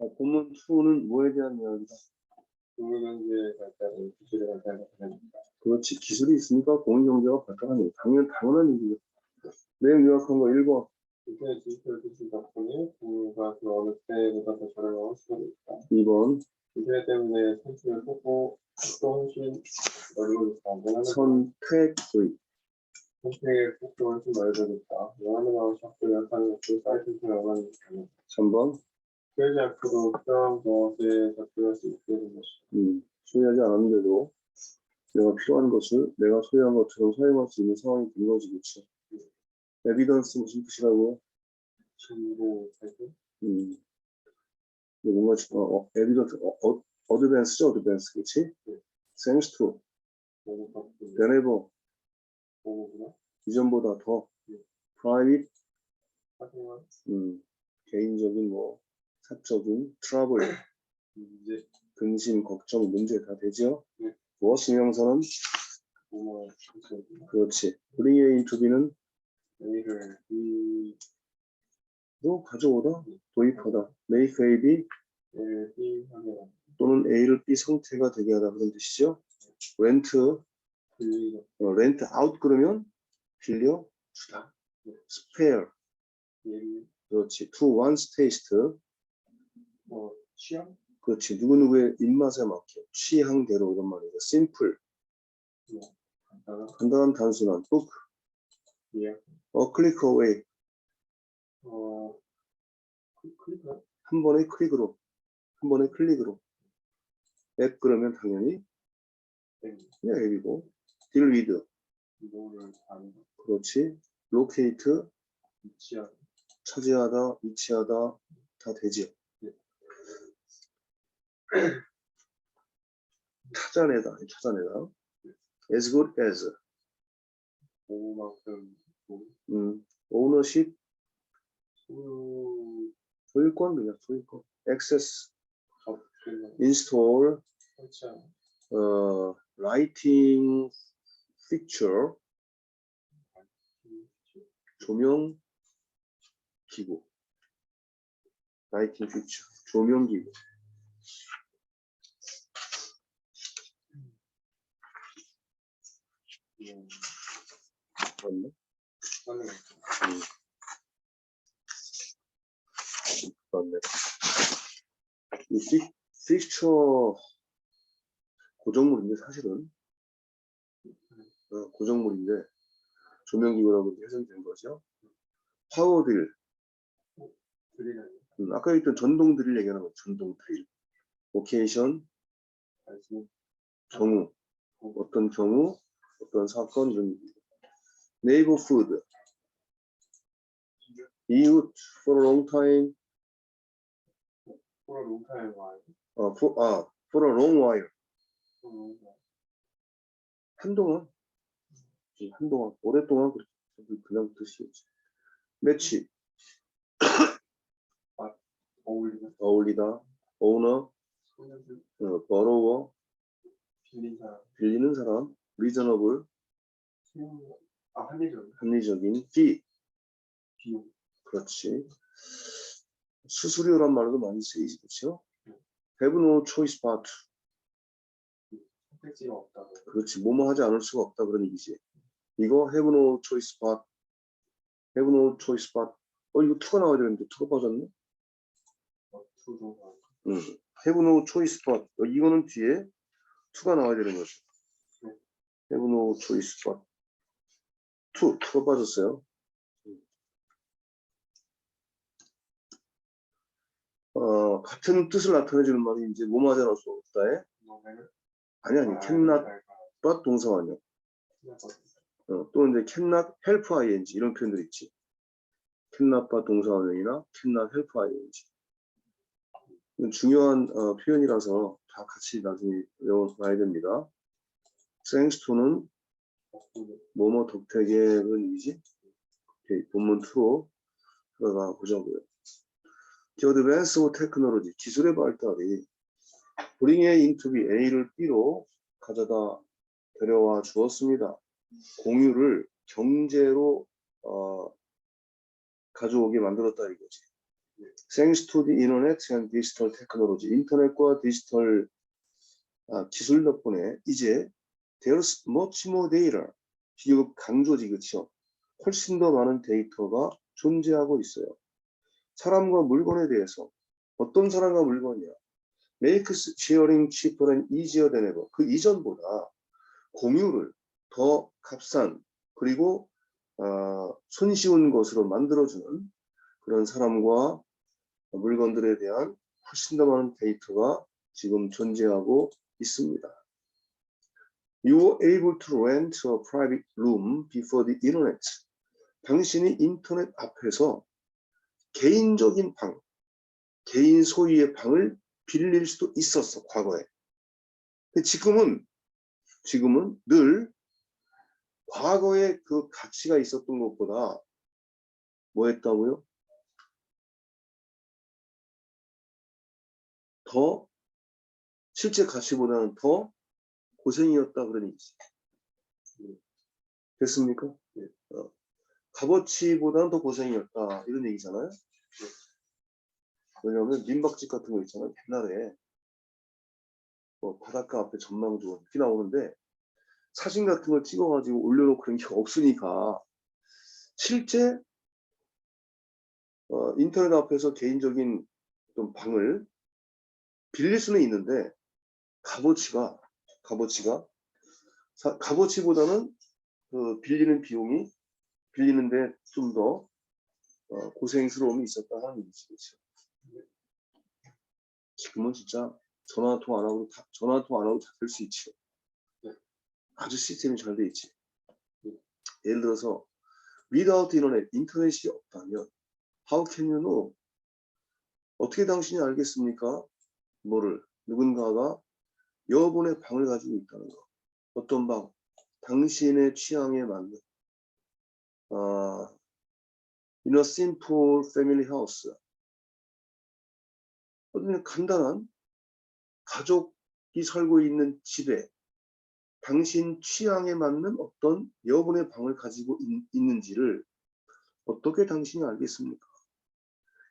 자, 본문 2는 뭐에 대한 이야기다? 공유경제 발달을 기술의 발달을 하니까 그렇지. 기술이 있으니까 공유경제가 발달하는 거 당연, 당연한 얘기죠. 내용 요약한 거 1번. 인터넷 디지털 기술 덕분에 공유가 그 어느 때보다 더 저렴하고 있다. 2번. 인터넷 때문에 선택을 뽑고 또 훨씬 넓어졌다. 선택의. 선택의 폭도 훨씬 넓어졌다. 원하는 방식 학교 약하는 것도 사이트 들어가는 것이다. 3번. 교회지 앞으로 필요한 것에 접근할 수 있게 된 것이다. 음, 소유하지 않았는데도 내가 필요한 것을 내가 소유한 것처럼 사용할 수 있는 상황이 된 거지, 그치? 에비던스 무슨 뜻이라고요? 정보 사이트? 음. 뭔가, 지- 어, 어, 에비던스, 어, 어, 어드밴스죠, 어드밴스, 그치? 네. thanks to, whenever. 이전보다 더, 네. private, 음, 개인적인 뭐, 사적인, 트러블, 문제 근심, 걱정, 문제 다 되죠? 네. 무엇 명사는. 그렇지. bring it into be는 A를 B 로 가져오다, 도입하다. make A, B 또는 A를 B 상태가 되게 하다 그런 뜻이죠. rent, 어, rent out 그러면 빌려 주다. spare, 그렇지. to one's taste, 뭐 취향? 그렇지. 누구누구의 입맛에 맞게 취향대로 이런 말이죠. simple, 간단한? 간단한 단순한 book, 예약 a click away, 어 클- 클릭할 한 번의 클릭으로, 한 번의 클릭으로. 앱 그러면 당연히 땡 그냥 앱이고, deal with, 이거를 다는 그렇지. locate, 위치하고 차지하다, 위치하다. 다 되지요. 네. 찾아내다, 찾아내다. as good as, 뭐 음, ownership, 소유 소유권 그냥 소유권. access, install, 어, lighting fixture, 조명 기구. lighting fixture, 조명 기구. 음, 맞네. 하는 거 맞네. 이 픽, 픽처 고정물인데 사실은 어, 고정물인데 조명기구라고 해석된 거죠. 파워드릴, 음, 아까 했던 전동 드릴 얘기하는 거죠. 전동 드릴. 오케이션, 경우, 어떤 경우, 어떤 사건 이런 얘기죠. 네이버 푸드, 이웃 for a long time, 포로 롱타임 와이 어, for, 아, for a long while. 한동안 음, 한동안 오랫동안 그렇게 그냥 뜻이었지 매치 어울리는 어울리다. 오너 소유주 어, 버로워 빌린 사람. 빌리는 사람 소유 아 합리적 합리적인 fee. 비용. 그렇지. 수수료란 말도 많이 쓰이지 그렇죠? have no choice but. 선택지가 없다고. 그렇지. 뭐뭐 하지 않을 수가 없다 그런 얘기지. 이거 have no choice but. have no choice but. 어 이거 투가 나와야 되는데 투가 빠졌네? 투도. 음, have no choice but. 어, 이거는 뒤에 to가 나와야 되는 거죠. 네. have no choice but to to가 빠졌어요. 어, 같은 뜻을 나타내주는 말이 이제 않을 수 없다에 아니 아니 cannot but 동사원형 어, 또 이제 cannot help ing 이런 표현들 있지. cannot but 동사원형이나 cannot help ing 중요한 어, 표현이라서 다 같이 나중에 외워놔야 됩니다. Thanks to는 뭐뭐 덕택의? 오케이, 본문 2로 들어가 보자고요. The advance of technology, 기술의 발달이 bring A into B, A를 B로 가져다 데려와 주었습니다. 공유를 경제로 어, 가져오게 만들었다 이거지. Thanks to the internet and digital technology. 인터넷과 디지털 아, 기술 덕분에 이제 there's much more data. 비교급 강조지 그쵸? 훨씬 더 많은 데이터가 존재하고 있어요. 사람과 물건에 대해서 어떤 사람과 물건이야. makes sharing cheaper and easier than ever. 그 이전보다 공유를 더 값싼 그리고 어, 손쉬운 것으로 만들어주는 그런 사람과 물건들에 대한 훨씬 더 많은 데이터가 지금 존재하고 있습니다. You were able to rent a private room before the internet. 당신이 인터넷 앞에서 개인적인 방, 개인 소유의 방을 빌릴 수도 있었어, 과거에. 근데 지금은, 지금은 늘 과거에 그 가치가 있었던 것보다 뭐 했다고요? 더 실제 가치보다는 더 고생이었다 그런 얘기지. 됐습니까? 어. 값어치보다는 더 고생이었다 이런 얘기잖아요. 왜냐하면 민박집 같은 거 있잖아요. 옛날에 뭐 바닷가 앞에 전망 좋은 비 나오는데 사진 같은 걸 찍어가지고 올려놓고 그런 게 없으니까 실제 어, 인터넷 앞에서 개인적인 좀 방을 빌릴 수는 있는데 값어치가 값어치가 사- 값어치보다는 그 빌리는 비용이 빌리는데 좀더 어, 고생스러움이 있었다 하는 얘기죠. 그렇죠? 지금은 진짜 전화 통화 안 하고 다, 전화 통화 안 하고 다 될 수 있지. 아주 시스템이 잘 돼 있지. 예를 들어서 without internet 인터넷이 없다면 how can you know 어떻게 당신이 알겠습니까? 뭐를 누군가가 여분의 방을 가지고 있다는 거. 어떤 방? 당신의 취향에 맞는 아, in a simple family house. 어떤 간단한 가족이 살고 있는 집에 당신 취향에 맞는 어떤 여분의 방을 가지고 있, 있는지를 어떻게 당신이 알겠습니까?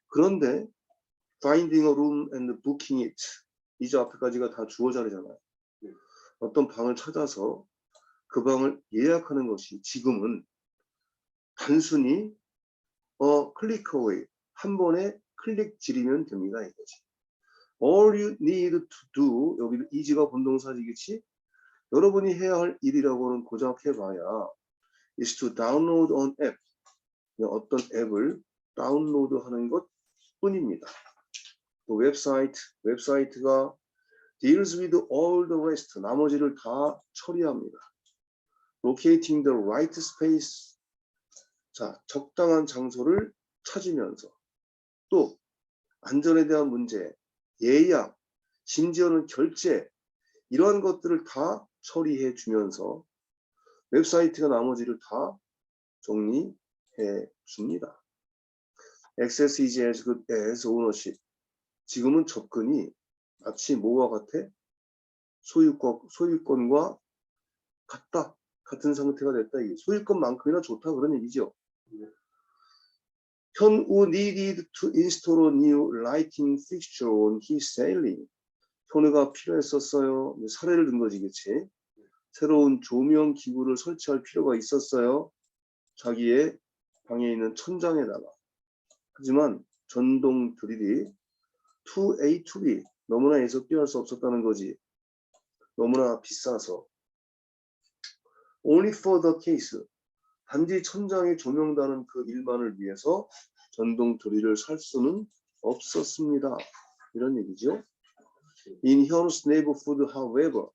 그런데 finding a room and booking it 이제 앞에까지가 다 주어 자리잖아요. 어떤 방을 찾아서 그 방을 예약하는 것이 지금은 단순히 어 클릭 어웨이 한 번에 클릭 지르면 됩니다 이거지. All you need to do 여기도 이지가 본동사지겠지? 여러분이 해야 할 일이라고는 고작 해봐야 is to download an app 어떤 앱을 다운로드하는 것 뿐입니다. 또 웹사이트 웹사이트가 deals with all the rest 나머지를 다 처리합니다. locating the right space 자 적당한 장소를 찾으면서 또 안전에 대한 문제 예약 심지어는 결제 이러한 것들을 다 처리해 주면서 웹사이트가 나머지를 다 정리해 줍니다. Access is as good as ownership. 지금은 접근이 마치 뭐와 같아? 소유권, 소유권과 같다. 같은 상태가 됐다. 이게 소유권만큼이나 좋다. 그런 얘기죠. 현우 needed to install a new lighting fixture on his sailing. 현우가 필요했었어요. 사례를 든 거지, 그치? 새로운 조명 기구를 설치할 필요가 있었어요. 자기의 방에 있는 천장에다가. 하지만 전동 드릴이 2A, 2B 너무나 해서 피할 수 없었다는 거지. 너무나 비싸서. Only for the case. 단지 천장에 조명다는 그 일만을 위해서 전동 드릴을 살 수는 없었습니다. 이런 얘기죠. In 현우's neighborhood, however,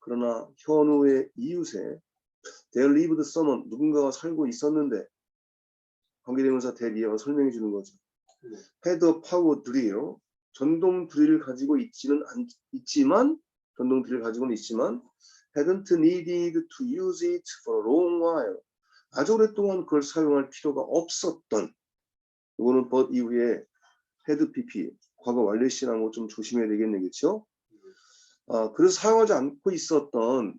그러나 현우의 이웃에 there lived someone, 누군가가 살고 있었는데 관계대명사 대리어가 설명해 주는 거죠. had a power drill, 전동 드릴을 가지고 있지는 않, 있지만 전동 드릴을 가지고는 있지만 hadn't needed to use it for a long while. 아주 오랫동안 그걸 사용할 필요가 없었던 이거는 but 이후에 had pp 과거 완료시라는 거좀 조심해야 되겠네 그렇죠? 아 그래서 사용하지 않고 있었던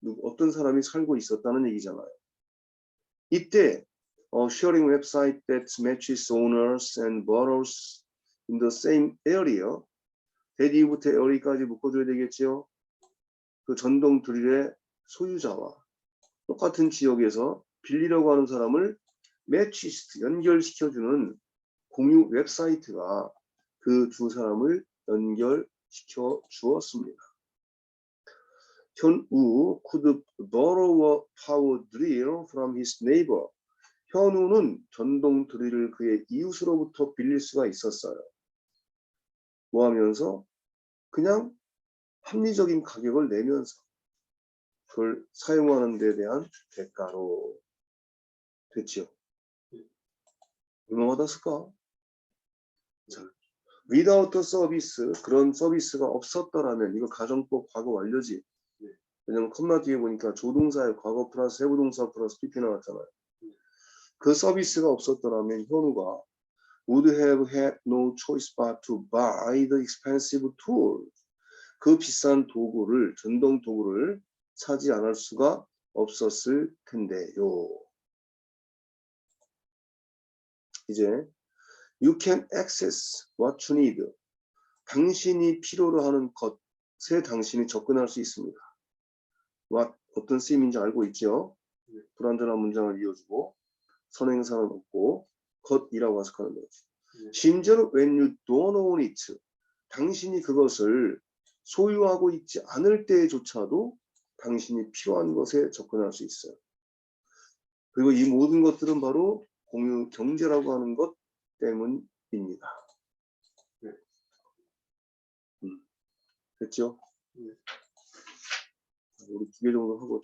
누- 어떤 사람이 살고 있었다는 얘기잖아요. 이때 어, sharing website that matches owners and borrowers in the same area. 대디부터 area까지 묶어줘야 되겠지요. 그 전동 드릴의 소유자와 똑같은 지역에서 빌리려고 하는 사람을 매치스트 연결시켜주는 공유 웹사이트가 그 두 사람을 연결시켜 주었습니다. 현우 could borrow power drill from his neighbor. 현우는 전동 드릴을 그의 이웃으로부터 빌릴 수가 있었어요. 뭐 하면서? 그냥 합리적인 가격을 내면서 그걸 사용하는 데 대한 대가로 됐지요. 얼마 받았을까? 자, without the service, 그런 서비스가 없었더라면 이거 가정법 과거 완료지. 왜냐면 컴마 뒤에 보니까 조동사의 과거 플러스 해부동사 플러스 PP 나왔잖아요. 그 서비스가 없었더라면 현우가 would have had no choice but to buy the expensive tool. 그 비싼 도구를 전동 도구를 사지 않을 수가 없었을 텐데요. 이제 you can access what you need. 당신이 필요로 하는 것에 당신이 접근할 수 있습니다. what 어떤 쓰임인지 알고 있죠? 불완전한 문장을 이어주고 선행사는 없고 것이라고 해석하는 거지. 네. 심지어 when you don't own it 당신이 그것을 소유하고 있지 않을 때조차도 당신이 필요한 것에 접근할 수 있어요. 그리고 이 모든 것들은 바로 공유 경제라고 하는 것 때문입니다. 네. 음, 됐죠? 네. 우리 두 개 정도 하고